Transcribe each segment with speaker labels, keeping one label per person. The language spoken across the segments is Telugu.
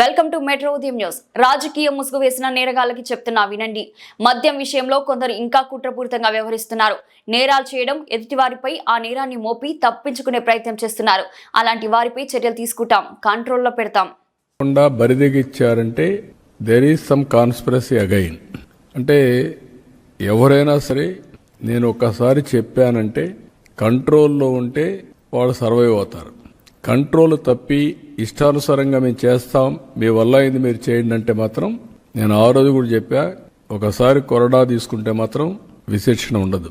Speaker 1: Welcome to metro Udayam news. రాజకీయ ముసుగు వేసిన నేరగాళ్ళకి చెప్తున్నా వినండి. మద్యం విషయంలో కొందరు ఇంకా కుట్రపూరితంగా వ్యవహరిస్తున్నారు. నేరాలు చేయడం ఎదుటివారిపై ఆ నేరాన్ని మోపి తప్పించుకునే ప్రయత్నం చేస్తున్నారు. అలాంటి వారిపై చర్యలు తీసుకుంటాం. కంట్రోల్లో పెడతాం.
Speaker 2: బరిదిగిచ్చారంటే there is some conspiracy again అంటే ఎవరైనా సరే నేను ఒకసారి చెప్పానంటే కంట్రోల్లో ఉంటే వాళ్ళు సర్వైవ్ అవుతారు. కంట్రోల్ తప్పి ఇష్టానుసారంగా మేము చేస్తాం మీ వల్ల అయింది మీరు చేయండి అంటే మాత్రం నేను ఆ రోజు కూడా చెప్పా ఒకసారి కొరడా తీసుకుంటే మాత్రం విశేషణ ఉండదు.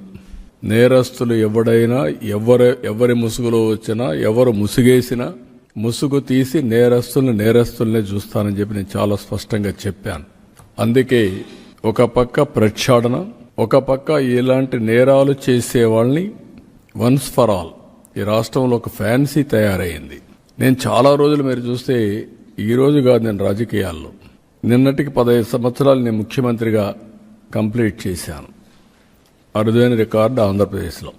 Speaker 2: నేరస్తులు ఎవడైనా ఎవరు ఎవరి ముసుగులో వచ్చినా ఎవరు ముసుగేసినా ముసుగు తీసి నేరస్తుల్ని నేరస్తుల్నే చూస్తానని చెప్పి నేను చాలా స్పష్టంగా చెప్పాను. అందుకే ఒక పక్క ప్రక్షాళన ఒక పక్క ఇలాంటి నేరాలు చేసే వాళ్ళని వన్స్ ఫర్ ఆల్ ఈ రాష్ట్రంలో ఒక ఫ్యాన్సీ తయారైంది. నేను చాలా రోజులు మీరు చూస్తే ఈ రోజు కాదు నేను రాజకీయాల్లో. నిన్నటికి పదహైదు సంవత్సరాలు నేను ముఖ్యమంత్రిగా కంప్లీట్ చేశాను. అరుదైన రికార్డు ఆంధ్రప్రదేశ్లో.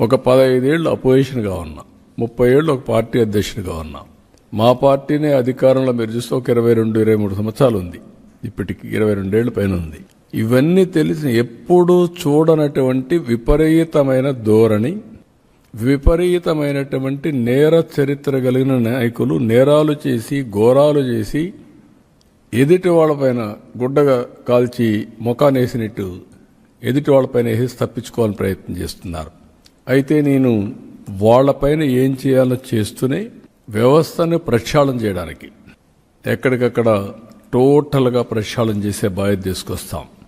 Speaker 2: ఒక పదహైదేళ్ళు అపోజిషన్గా ఉన్నా. ముప్పై ఏళ్ళు ఒక పార్టీ అధ్యక్షుడిగా ఉన్నా. మా పార్టీనే అధికారంలో మీరు చూస్తే ఒక ఇరవై రెండు ఇరవై మూడు సంవత్సరాలు ఉంది. ఇప్పటికి ఇరవై రెండేళ్ళ పైన ఉంది. ఇవన్నీ తెలిసిన ఎప్పుడూ చూడనటువంటి విపరీతమైన ధోరణి విపరీతమైనటువంటి నేర చరిత్ర కలిగిన నాయకులు నేరాలు చేసి ఘోరాలు చేసి ఎదుటి వాళ్ళపైన గుడ్డగా కాల్చి ముఖానేసినట్టు ఎదుటి వాళ్ళపైన వేసి తప్పించుకోవాలని ప్రయత్నం చేస్తున్నారు. అయితే నేను వాళ్ళపైన ఏం చేయాలో చేస్తూనే వ్యవస్థను ప్రక్షాళన చేయడానికి ఎక్కడికక్కడ టోటల్గా ప్రక్షాళన చేసే బాధ్యత తీసుకొస్తాం.